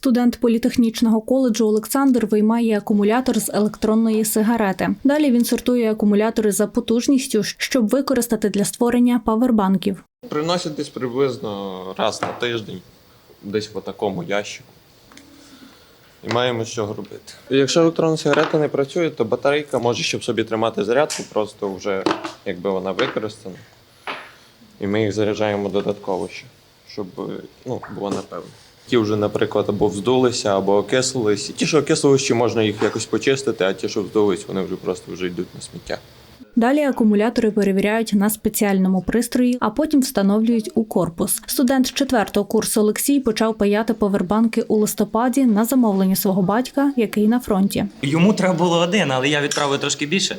Студент політехнічного коледжу Олександр виймає акумулятор з електронної сигарети. Далі він сортує акумулятори за потужністю, щоб використати для створення павербанків. Приносять десь приблизно раз на тиждень, десь по такому ящику. І маємо чого робити. Якщо електронна сигарета не працює, то батарейка може, щоб собі тримати зарядку, просто вже якби вона використана. І ми їх заряджаємо додатково ще, щоб ну, було напевно. Ті вже, наприклад, або вздулися, або окислились. Ті, що окислились, ще можна їх якось почистити, а ті, що вздулись, вони вже просто вже йдуть на сміття. Далі акумулятори перевіряють на спеціальному пристрої, а потім встановлюють у корпус. Студент четвертого курсу Олексій почав паяти повербанки у листопаді на замовлення свого батька, який на фронті. Йому треба було один, але я відправив трошки більше.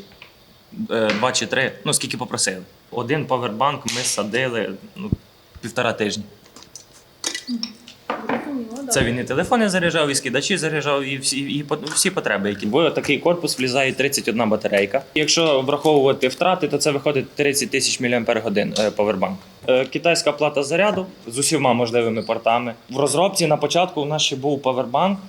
Е, Два чи три, ну скільки попросили. Один павербанк ми садили ну, півтора тижні. Це він і телефони заряджав, і скидачі заряджав, і всі, і всі потреби, які в такий корпус влізає 31 батарейка. Якщо враховувати втрати, то це виходить 30 тисяч мАч повербанк. Е, Китайська плата заряду з усіма можливими портами. В розробці на початку у нас ще був павербанк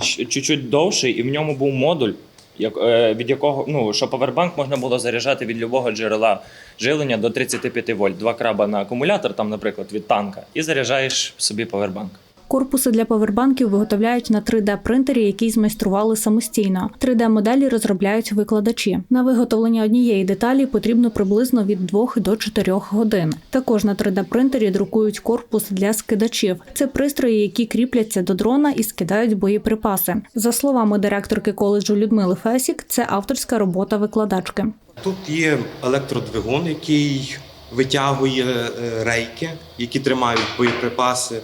чуть-чуть довший, і в ньому був модуль, як, е, від якого ну, що павербанк можна було заряджати від любого джерела жилення до 35 вольт. Два краба на акумулятор, там, наприклад, від танка, і заряджаєш собі павербанк. Корпуси для павербанків виготовляють на 3D-принтері, який змайстрували самостійно. 3D-моделі розробляють викладачі. На виготовлення однієї деталі потрібно приблизно від 2 до 4 годин. Також на 3D-принтері друкують корпус для скидачів. Це пристрої, які кріпляться до дрона і скидають боєприпаси. За словами директорки коледжу Людмили Фесік, це авторська робота викладачки. Тут є електродвигун, який витягує е, рейки, які тримають боєприпаси.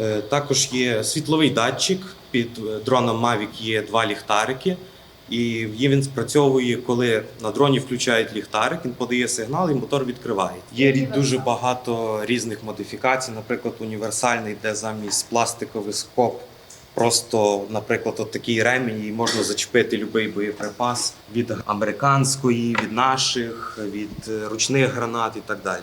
Е, Також є світловий датчик. Під е, дроном Mavic є два ліхтарики. І він спрацьовує, коли на дроні включають ліхтарик, він подає сигнал і мотор відкриває. Є дуже багато різних модифікацій, наприклад, універсальний, де замість пластикових скоб Просто, наприклад, от такий ремінь і можна зачепити будь-який боєприпас від американської, від наших, від е, ручних гранат і так далі.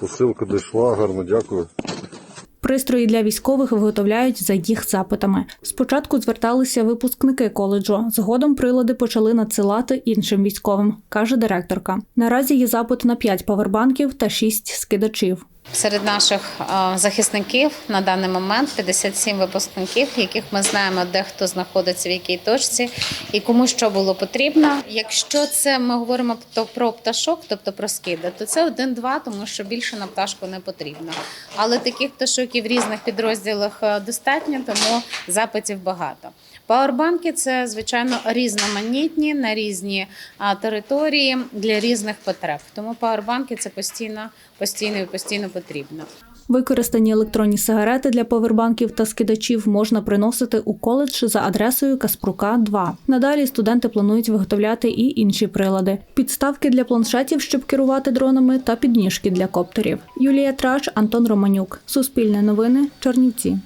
Посилка дійшла, гарно дякую. Пристрої для військових виготовляють за їх запитами. Спочатку зверталися випускники коледжу. Згодом прилади почали надсилати іншим військовим, каже директорка. Наразі є запит на 5 павербанків та 6 скидачів. Серед наших захисників на даний момент 57 випускників, яких ми знаємо, де хто знаходиться в якій точці і кому що було потрібно. Якщо це ми говоримо то про пташок, тобто про скиди, то це один-два, тому що більше на пташку не потрібно. Але таких пташок і в різних підрозділах достатньо, тому запитів багато. Пауербанки це звичайно різноманітні на різні території для різних потреб. Тому пауербанки це постійно, постійно і постійно потрібно. Використані електронні сигарети для повербанків та скидачів можна приносити у коледж за адресою Каспрука 2. Надалі студенти планують виготовляти і інші прилади: підставки для планшетів, щоб керувати дронами, та підніжки для коптерів. Юлія Траш, Антон Романюк. Суспільне новини. Чернівці.